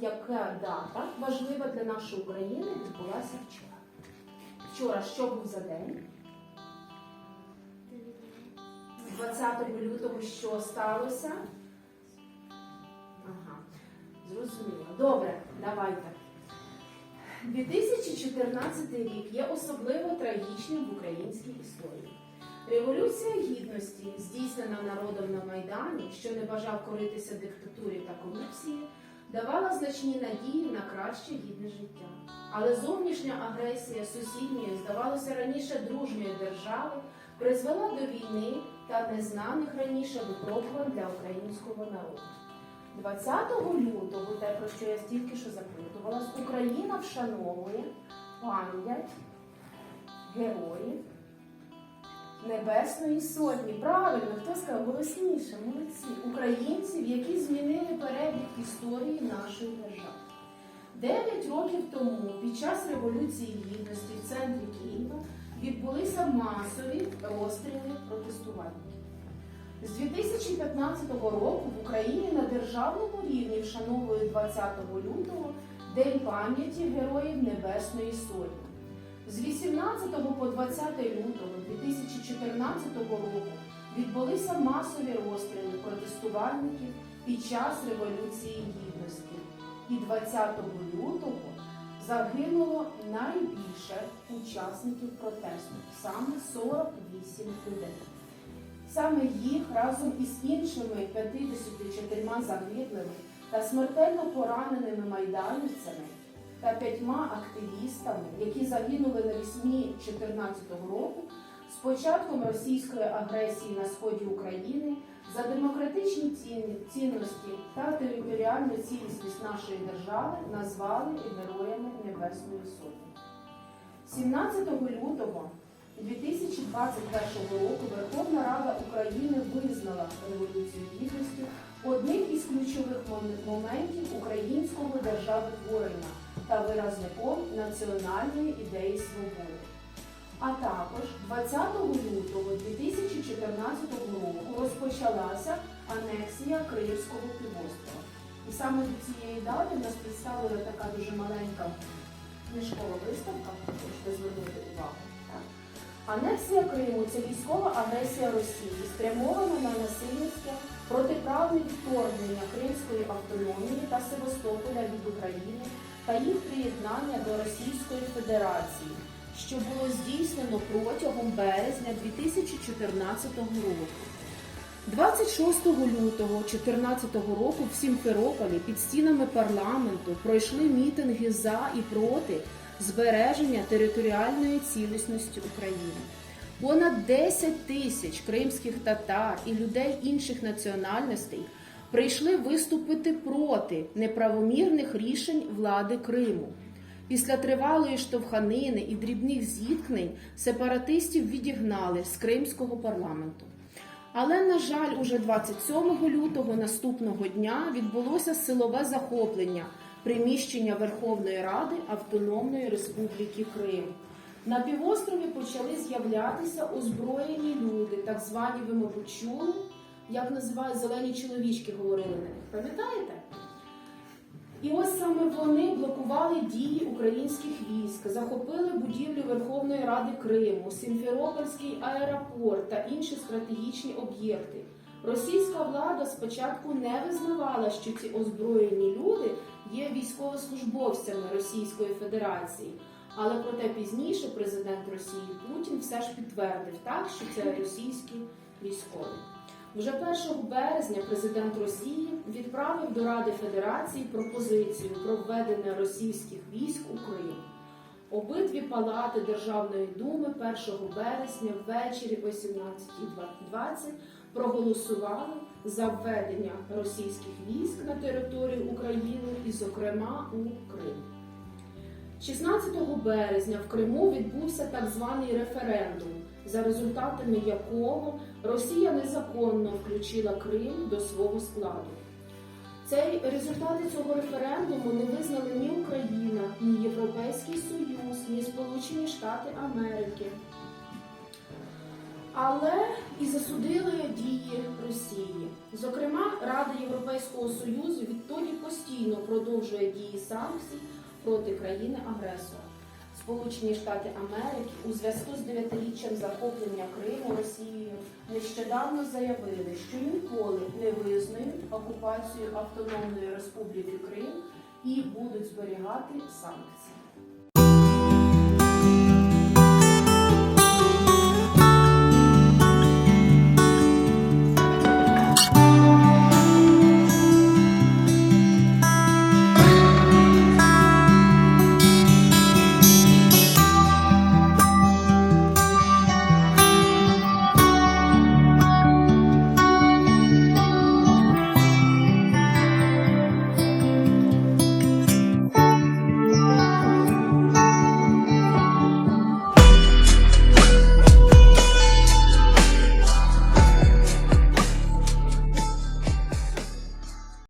яка дата важлива для нашої України відбулася вчора. Вчора що був за день? 20 лютого що сталося? Ага, зрозуміло. Добре, давайте. 2014 рік є особливо трагічним в українській історії. Революція гідності, здійснена народом на Майдані, що не бажав коритися диктатурі та корупції, давала значні надії на краще гідне життя. Але зовнішня агресія сусідньої, здавалося, раніше дружньої держави призвела до війни та незнаних раніше випробувань для українського народу. 20 лютого, те, про що я стільки що запитувалась, Україна вшановує пам'ять героїв Небесної Сотні. Правильно, хто сказав голосніше, молодці. Українців, які змінили років тому, під час Революції Гідності в центрі Києва, відбулися масові розстріли протестувальників. З 2015 року в Україні на державному рівні вшановують 20 лютого День пам'яті Героїв Небесної Сотні. З 18 по 20 лютого 2014 року відбулися масові розстріли протестувальників під час Революції Гідності. І 20 лютого загинуло найбільше учасників протесту саме 48 людей. Саме їх разом із іншими 54 загиблими та смертельно пораненими майданівцями та п'ятьма активістами, які загинули навесні 2014 року, з початком російської агресії на сході України за демократичні цінності та територіальну цілісність нашої держави назвали Героями Небесної Сотні. 17 лютого 2021 року Верховна Рада України визнала Революцію Гідності одним із ключових моментів українського державотворення та виразником національної ідеї свободи. А також 20 лютого 2014 року розпочалася анексія Київського півострова. І саме до цієї дати нас представлена така дуже маленька книжкова виставка, можете звернути увагу. Анексія Криму це військова агресія Росії, спрямована на насильницьке протиправне вторгнення Кримської автономії та Севастополя від України та їх приєднання до Російської Федерації, що було здійснено протягом березня 2014 року. 26 лютого 2014 року в Сімферополі під стінами парламенту пройшли мітинги за і проти збереження територіальної цілісності України. Понад 10 тисяч кримських татар і людей інших національностей прийшли виступити проти неправомірних рішень влади Криму. Після тривалої штовханини і дрібних зіткнень сепаратистів відігнали з кримського парламенту. Але, на жаль, уже 27 лютого наступного дня відбулося силове захоплення приміщення Верховної Ради Автономної Республіки Крим. На півострові почали з'являтися озброєні люди, так звані ви, чули, як називають зелені чоловічки, говорили на них. Пам'ятаєте? І ось саме вони блокували дії українських військ, захопили будівлю Верховної Ради Криму, Сімферопольський аеропорт та інші стратегічні об'єкти. Російська влада спочатку не визнавала, що ці озброєні люди є військовослужбовцями Російської Федерації. Але проте пізніше президент Росії Путін все ж підтвердив так, що це російські військові. Вже 1 березня президент Росії відправив до Ради Федерації пропозицію про введення російських військ у Крим. Обидві палати Державної думи 1 березня ввечері о 17.20 проголосували за введення російських військ на територію України і, зокрема, у Крим. 16 березня в Криму відбувся так званий референдум, за результатами якого Росія незаконно включила Крим до свого складу. Цей результати цього референдуму не визнали ні Україна, ні Європейський Союз, ні Сполучені Штати Америки. але і засудили дії Росії. Зокрема, Рада Європейського Союзу відтоді постійно продовжує дії санкцій проти країни-агресора. Сполучені Штати Америки у зв'язку з дев'ятиріччям захоплення Криму Росією нещодавно заявили, що ніколи не визнають окупацію Автономної Республіки Крим і будуть зберігати санкції.